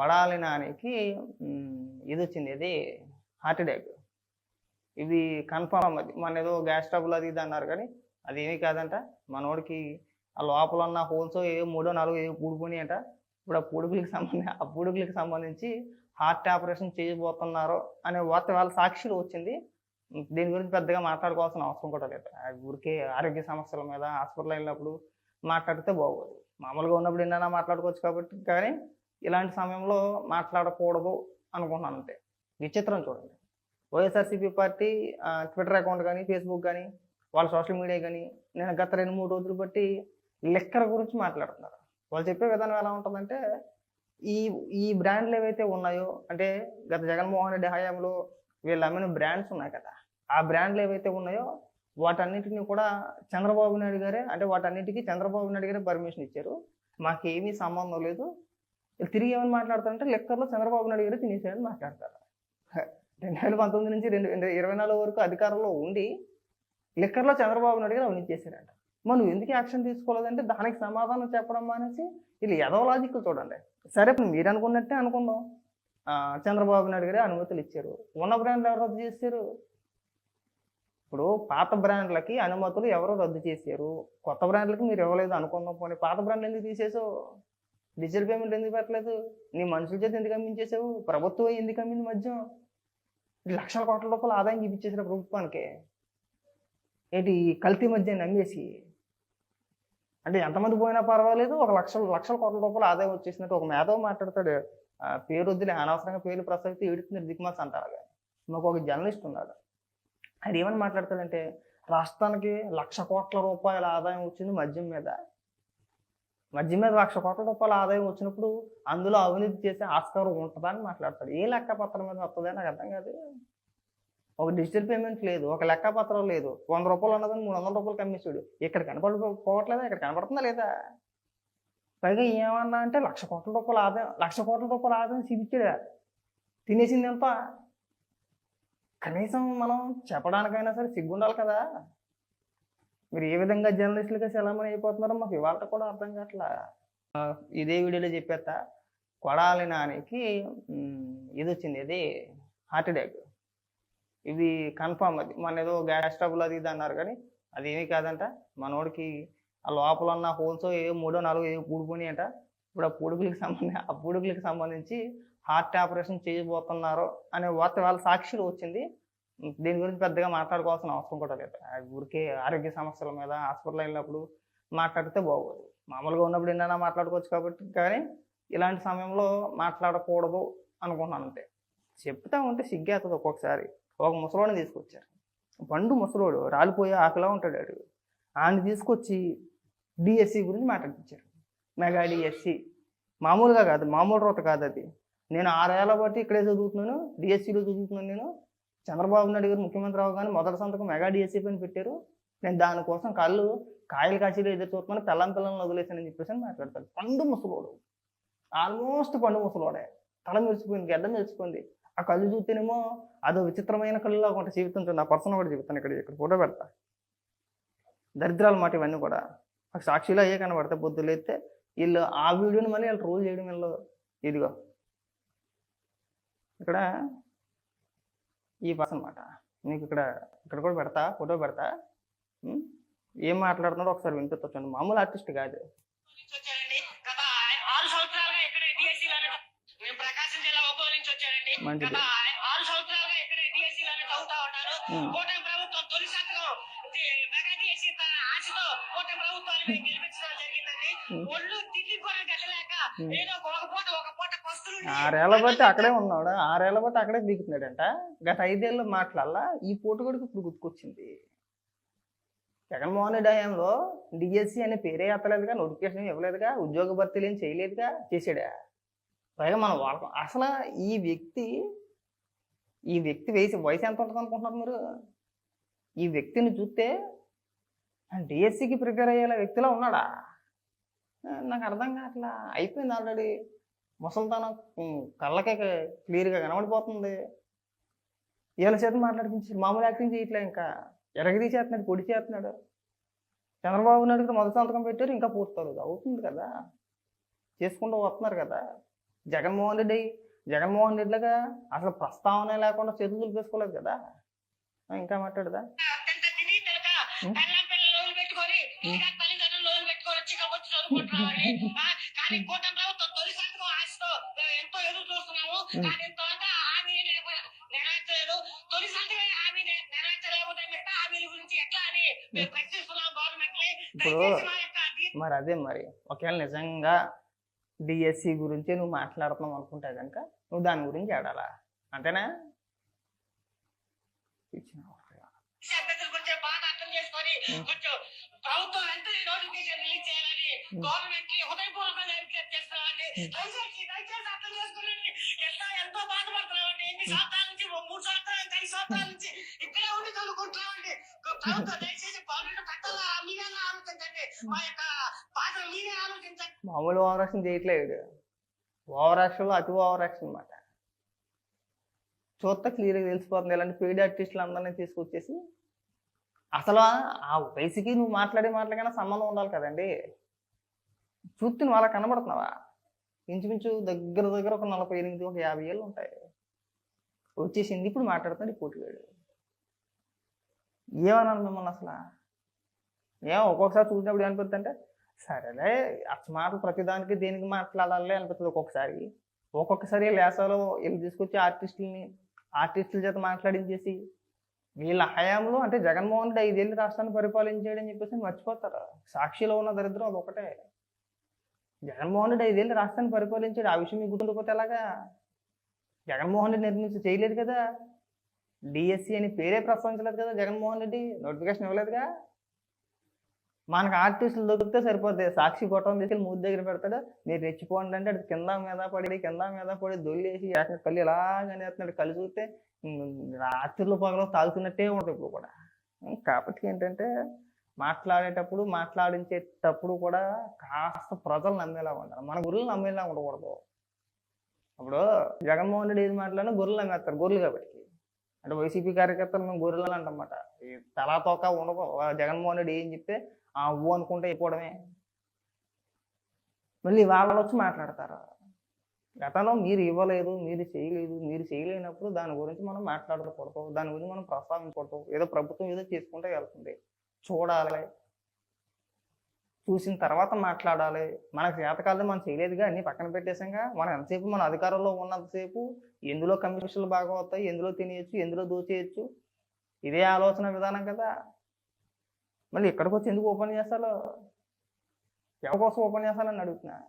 కొడాలి నానికి ఇది వచ్చింది ఇది హార్ట్ అటాక్ ఇది కన్ఫర్మ్ అది మన ఏదో గ్యాస్ ట్రబుల్ అది ఇది అన్నారు కానీ అది ఏమీ కాదంట. మనోడికి ఆ లోపల ఉన్న హోల్స్ ఏ మూడో నాలుగో ఏ పూడుకుని అంట. ఇప్పుడు ఆ పూడుకులకి సంబంధించి ఆ పూడుకులకి సంబంధించి హార్ట్ ఆపరేషన్ చేయబోతున్నారు అనే వార్త వాళ్ళ సాక్షిలో వచ్చింది. దీని గురించి పెద్దగా మాట్లాడుకోవాల్సిన అవసరం కూడా లేదు. ఊరికే ఆరోగ్య సమస్యల మీద హాస్పిటల్ వెళ్ళినప్పుడు మాట్లాడితే బాగోదు. మామూలుగా ఉన్నప్పుడు ఎన్నైనా మాట్లాడుకోవచ్చు కాబట్టి కానీ ఇలాంటి సమయంలో మాట్లాడకూడదు అనుకుంటున్నాను అంతే. విచిత్రం చూడండి. వైఎస్ఆర్సీపీ పార్టీ ట్విట్టర్ అకౌంట్ కానీ ఫేస్బుక్ కానీ వాళ్ళ సోషల్ మీడియా కానీ నేను గత రెండు మూడు రోజులు బట్టి లెక్కల గురించి మాట్లాడుతున్నారు. వాళ్ళు చెప్పే విధానం ఎలా ఉంటుందంటే ఈ ఈ బ్రాండ్లు ఏవైతే ఉన్నాయో అంటే గత జగన్మోహన్ రెడ్డి హయాంలో వీళ్ళు అమ్మిన బ్రాండ్స్ ఉన్నాయి కదా ఆ బ్రాండ్లు ఏవైతే ఉన్నాయో వాటన్నిటిని కూడా చంద్రబాబు నాయుడు గారే అంటే వాటన్నిటికీ చంద్రబాబు నాయుడు గారే పర్మిషన్ ఇచ్చారు. మాకేమీ సంబంధం లేదు. వీళ్ళు తిరిగి ఏమని మాట్లాడతారంటే లెక్కర్లో చంద్రబాబు నాయుడు గారు తినేసారని మాట్లాడతారు. రెండు వేల పంతొమ్మిది నుంచి రెండు రెండు ఇరవై నాలుగు వరకు అధికారంలో ఉండి లిక్కర్లో చంద్రబాబు నాయుడు గారు అవినీతి చేశారంట మరి నువ్వు ఎందుకు యాక్షన్ తీసుకోలేదంటే దానికి సమాధానం చెప్పడం మానేసి వీళ్ళు ఏదో లాజిక్ చూడండి. సరే ఇప్పుడు మీరు అనుకున్నట్టే అనుకుందాం. ఆ, చంద్రబాబు నాయుడు గారే అనుమతులు ఇచ్చారు. ఉన్న బ్రాండ్లు ఎవరు రద్దు చేశారు? ఇప్పుడు పాత బ్రాండ్లకి అనుమతులు ఎవరు రద్దు చేశారు? కొత్త బ్రాండ్లకి మీరు ఇవ్వలేదు అనుకుందాం పోనీ. పాత బ్రాండ్లు ఎందుకు తీసేసావు డిజిటల్ పేమెంట్ ఎందుకు పెట్టలేదు? నీ మనుషుల చేత ఎందుకు అమ్మించేసావు ప్రభుత్వం ఎందుకు అమ్మింది మధ్యం లక్షల కోట్ల రూపాయలు ఆదాయం చూపించేసిన ప్రభుత్వానికి. ఏంటి కల్తీ మధ్య నమ్మేసి అంటే ఎంతమంది పోయినా పర్వాలేదు ఒక లక్షల లక్షల కోట్ల రూపాయలు ఆదాయం వచ్చేసినట్టు ఒక మేధవ మాట్లాడతాడు. ఆ, పేరు వద్దులే అనవసరంగా పేరు ప్రస్తావిస్తే ఏడుతుంది దిక్మాస్ అంటారు మాకు ఒక జర్నలిస్ట్ ఉన్నాడు. ఆయన ఏమని మాట్లాడతాడంటే రాష్ట్రానికి లక్ష కోట్ల రూపాయల ఆదాయం వచ్చింది మద్యం మీద. మధ్య మీద లక్ష కోట్ల రూపాయల ఆదాయం వచ్చినప్పుడు అందులో అవినీతి చేసే ఆస్కారం ఉంటుందా అని మాట్లాడతాడు. ఏ లెక్క పత్రం మీద వస్తుందని నాకు అర్థం కాదు. ఒక డిజిటల్ పేమెంట్ లేదు ఒక లెక్క పత్రం లేదు. వంద రూపాయలు ఉన్నదని మూడు వందల రూపాయలు కమ్మేసాడు ఇక్కడ కనపడిపోవట్లేదా ఇక్కడ కనపడుతుందా లేదా? పైగా ఏమన్నా అంటే లక్ష కోట్ల రూపాయల ఆదాయం లక్ష కోట్ల రూపాయల ఆదాయం చూపించాడా తినేసింది ఎంత? కనీసం మనం చెప్పడానికైనా సరే సిగ్గుండాలి కదా. మీరు ఏ విధంగా జర్నలిస్టులుగా సెలమని అయిపోతున్నారో మాకు ఇవాళ కూడా అర్థం కావట్లా. ఇదే వీడియోలో చెప్పేస్తా. కొడాలి నానికి ఇది వచ్చింది ఇది హార్ట్ అటాక్. ఇది కన్ఫామ్ అది. మన ఏదో గ్యాస్ ట్రబుల్ అది ఇది అన్నారు కానీ అది ఏమీ కాదంట. మనోడికి ఆ లోపల ఉన్న హోల్స్ ఏ మూడో నాలుగో ఏ పూడిపోయినాయి అంట ఇప్పుడు ఆ పూడుకులకి సంబంధించి ఆ పూడుకులకి సంబంధించి హార్ట్ ఆపరేషన్ చేయబోతున్నారు అనే వార్త వాళ్ళ సాక్షిలో వచ్చింది. దీని గురించి పెద్దగా మాట్లాడుకోవాల్సిన అవసరం కూడా లేదు. ఊరికే ఆరోగ్య సమస్యల మీద హాస్పిటల్ వెళ్ళినప్పుడు మాట్లాడితే బాగోదు మామూలుగా ఉన్నప్పుడు ఎన్నైనా మాట్లాడుకోవచ్చు కాబట్టి కానీ ఇలాంటి సమయంలో మాట్లాడకూడదు అనుకుంటున్నాను అంతే. చెప్తా ఉంటే సిగ్గేస్తుంది ఒక్కొక్కసారి. ఒక ముసలోడిని తీసుకొచ్చారు. పండు ముసలోడు రాలిపోయే ఆకలా ఉంటాడు వాడు ఆయన తీసుకొచ్చి డిఎస్సి గురించి మాట్లాడించారు మెగా డిఎస్సి మామూలుగా కాదు మామూలు రోత కాదు అది. నేను ఆరేళ్ళ బట్టి ఇక్కడే చదువుతున్నాను డిఎస్సిలో చదువుతున్నాను నేను. చంద్రబాబు నాయుడు గారు ముఖ్యమంత్రి అవగానే మొదటి సంతకం మెగా డిఎస్సి పైన పెట్టారు. నేను దానికోసం కళ్ళు కాయలు కాశీలు ఎదురు చూస్తున్నాను. పిల్లం పిల్లల్ని వదిలేసానని చెప్పేసి అని మాట్లాడతాడు పండు ముసలోడు. ఆల్మోస్ట్ పండు ముసలోడే. తల మెరిచిపోయింది గడ్డ మెరిచిపోయింది ఆ కళ్ళు చూస్తేనేమో అదో విచిత్రమైన కళ్ళులా ఒక జీవితం చూడండి ఆ పర్సన్ కూడా చెబుతాను ఇక్కడ ఇక్కడ ఫోటో పెడతా. దరిద్రాల మాట ఇవన్నీ కూడా. నాకు సాక్షిలో అయ్యే కనబడతాయి పొద్దులు అయితే వీళ్ళు ఆ వీడియోని మళ్ళీ వీళ్ళు రోల్ చేయడం వీళ్ళు ఇదిగో. ఇక్కడ ఈ పర్సన్ అనమాట మీకు ఇక్కడ ఇక్కడ కూడా పెడతా ఫోటో పెడతా? ఏం మాట్లాడుతున్నాడో ఒకసారి వినిపించండి మామూలు ఆర్టిస్ట్ కాదు. మంచిది. ఏదో ఒక పూట ఒక పూట పస్తులు ఆరేళ్ళ బట్టి అక్కడే ఉన్నాడు. ఆరేళ్ళ బట్టి అక్కడే దిగుతున్నాడంట. గత ఐదేళ్ళు మాట్లాడాల ఈ పోటు ఇప్పుడు గుర్తుకొచ్చింది. జగన్మోహన్ రెడ్డి హయాంలో డిఎస్సి అనే పేరే ఎత్తలేదుగా నోటిఫికేషన్ ఇవ్వలేదుగా ఉద్యోగ భర్తీలు ఏం చేయలేదుగా చేసాడా పైగా మనం వాడకం అసలు ఈ వ్యక్తి ఈ వ్యక్తి వయసు వయసు ఎంత ఉంటుంది అనుకుంటున్నారు మీరు? ఈ వ్యక్తిని చూస్తే డిఎస్సికి ప్రిపేర్ అయ్యేలా వ్యక్తిలా ఉన్నాడా? నాకు అర్థం కావట్లా. అయిపోయింది ఆల్రెడీ. ముసల్తానం కళ్ళకే క్లియర్గా కనబడిపోతుంది. వీళ్ళ చేత మాట్లాడిపించారు మామూలు యాక్టింగ్ చేయట్లే ఇంకా. ఎరగది చేస్తున్నాడు పొడి చేస్తున్నాడు. చంద్రబాబు నాయుడు మొదటి సంతకం పెట్టారు ఇంకా పూర్తవుతుంది అవుతుంది కదా? చేసుకుంటూ వస్తున్నారు కదా? జగన్మోహన్ రెడ్డి జగన్మోహన్ రెడ్డిలాగా అసలు ప్రస్తావన లేకుండా చేతులు దులిపేసుకోలేదు కదా? ఇంకా మాట్లాడదా? పెట్టుకొని ఇంకా తల్లిదండ్రులు లోన్లు పెట్టుకొని వచ్చి ఇక్కడికి వచ్చి చదువుకుంటున్నామని ఆ, కానీ కూటమి ప్రభుత్వం తొలి సంతకం ఆశతో ఆ, ఎంతో ఎదురు చూస్తున్నాము కానీ ఇంతవరకు హామీ నెరవే- నెరవేర్చలేదు తొలి సంతకం హామీ నె- నెరవేర్చలేకపోతే మిగతా హామీల గురించి ఎట్లా అని మేము ప్రశ్నిస్తున్నాం గవర్నమెంట్ని ఇప్పుడు దయచేసి మా యొక్క అభి- మరి అదే మరి. ఒకవేళ నిజంగా డిఎస్సి గురించి నువ్వు మాట్లాడుతున్నావు అనుకుంటే కనుక నువ్వు దాని గురించి ఆడాలా అంతేనా? ఇచ్చిన ప్రభుత్వం రిలీజ్ చేయాలని గవర్నమెంట్ హృదయపూర్వకంగా చేస్తున్నామండి దయచేసి దయచేసి అర్థం చేసుకోండి ఎంత ఎంతో బాధపడుతున్నామండి ఎన్ని సంవత్సరాల నుంచి ఓ మూడు సంవత్సరాల నుంచి ఐదు సంవత్సరాల నుంచి ఇక్కడే ఉండి చదువుకుంటున్నామండి ప్రభుత్వం దయచేసి పౌరులు పెట్టాలా మీరే ఆలోచించండి మా యొక్క బాధలు మీరే ఆలోచించండి మామూలు ఓవర్ యాక్షన్ చేయట్లేదు. ఓవర్ యాక్షన్లో అతి ఓవర్ యాక్షన్ అనమాట చూస్తే క్లియర్గా తెలిసిపోతుంది. ఇలాంటి పెయిడ్ ఆర్టిస్టులు అందరినీ తీసుకొచ్చేసి అసలు ఆ వయసుకి నువ్వు మాట్లాడే మాటలకైనా సంబంధం ఉండాలి కదండి. చూస్తే నువ్వు అలా కనబడుతున్నావా? ఇంచుమించు దగ్గర దగ్గర ఒక నలభై ఎనిమిది ఒక యాభై ఏళ్ళు ఉంటాయి. వచ్చేసింది ఇప్పుడు మాట్లాడుతున్నాడు ఈ వేడు ఏమన్నాను మిమ్మల్ని అసలు? ఏం ఒక్కొక్కసారి చూసినప్పుడు ఏమనిపిస్తుంది అంటే సరేలే అచ్చ ప్రతిదానికి దేనికి మాట్లాడాలి అనిపిస్తుంది ఒక్కొక్కసారి. ఒక్కొక్కసారి లేసాలో వీళ్ళు తీసుకొచ్చి ఆర్టిస్టులని ఆర్టిస్టుల చేత మాట్లాడించేసి వీళ్ళ హయాంలో అంటే జగన్మోహన్ రెడ్డి ఐదేళ్ళు రాష్ట్రాన్ని పరిపాలించాడని చెప్పేసి మర్చిపోతారు. సాక్షిలో ఉన్న దరిద్రం అదొకటే. జగన్మోహన్ రెడ్డి ఐదేళ్ళు రాష్ట్రాన్ని పరిపాలించాడు ఆ విషయం మీకు గుర్తుండిపోతే ఎలాగా? జగన్మోహన్ రెడ్డి నిర్మించి చేయలేదు కదా? డిఎస్సి అని పేరే ప్రస్తావించలేదు కదా జగన్మోహన్ రెడ్డి? నోటిఫికేషన్ ఇవ్వలేదుగా? మనకు ఆర్టిస్టులు దొరికితే సరిపోద్ది. సాక్షి గొట్టం తీసుకెళ్ళి మూతి దగ్గర పెడతాడు. మీరు రెచ్చిపోండి అంటే అది కింద మీద పడి కింద మీద పడి దొల్లేసి కళ్ళు ఇలాగనేస్తున్నాడు కళ్ళు చూస్తే రాత్రిలో పగలు తాగుతున్నట్టే ఉంటుంది ఇప్పుడు కూడా. కాబట్టి ఏంటంటే మాట్లాడేటప్పుడు మాట్లాడించేటప్పుడు కూడా కాస్త ప్రజలు నమ్మేలా ఉండాలి. మన గురువులు నమ్మేలా ఉండకూడదు. ఇప్పుడు జగన్మోహన్ రెడ్డి ఏది మాట్లాడినా గొర్రెలు నమ్మేస్తారు. గొర్రెలు కాబట్టి. అంటే వైసీపీ కార్యకర్తలు మేము గొర్రెలు అంటమాట తలా తోక ఉండవు జగన్మోహన్ రెడ్డి ఏం చెప్తే ఆ ఊ అనుకుంటే అయిపోవడమే. మళ్ళీ వాళ్ళు వచ్చి మాట్లాడతారు? గతంలో మీరు ఇవ్వలేదు మీరు చేయలేదు మీరు చేయలేనప్పుడు దాని గురించి మనం మాట్లాడకూడదు దాని గురించి మనం ప్రస్తావించకూడదు. ఏదో ప్రభుత్వం ఏదో చేసుకుంటే వెళ్తుంది. చూడాలి. చూసిన తర్వాత మాట్లాడాలి. మనకు చేతకాలం మనం చేయలేదుగా అన్ని పక్కన పెట్టేసాంగా మనం ఎంతసేపు మన అధికారంలో ఉన్నంతసేపు ఎందులో కమిషన్లు బాగా వస్తాయి ఎందులో తినేయచ్చు ఎందులో దోచేయచ్చు? ఇదే ఆలోచన విధానం కదా. మళ్ళీ ఇక్కడికి వచ్చి ఎందుకు ఓపెన్ చేస్తాలో? ఎవరి కోసం ఓపెన్ చేస్తాలని అడుగుతున్నా.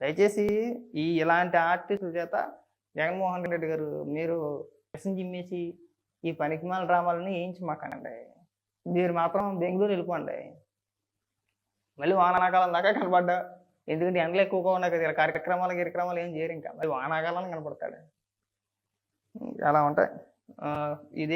దయచేసి ఈ ఇలాంటి ఆర్టిస్టుల చేత జగన్మోహన్ రెడ్డి గారు మీరు విషం ఈ పనికిమాల డ్రామాలని వేయించమాకండి మీరు మాత్రం బెంగళూరు వెళ్ళిపోండి. మళ్ళీ వానాకాలం దాకా కనపడ్డా ఎందుకంటే ఎండలు ఎక్కువగా ఉన్నాయి కదా ఇలా కార్యక్రమాలు కార్యక్రమాలు ఏం చేయరు ఇంకా. మళ్ళీ వానాకాలం కనపడతాడు. అలా ఉంటాయి. ఆ, ఇది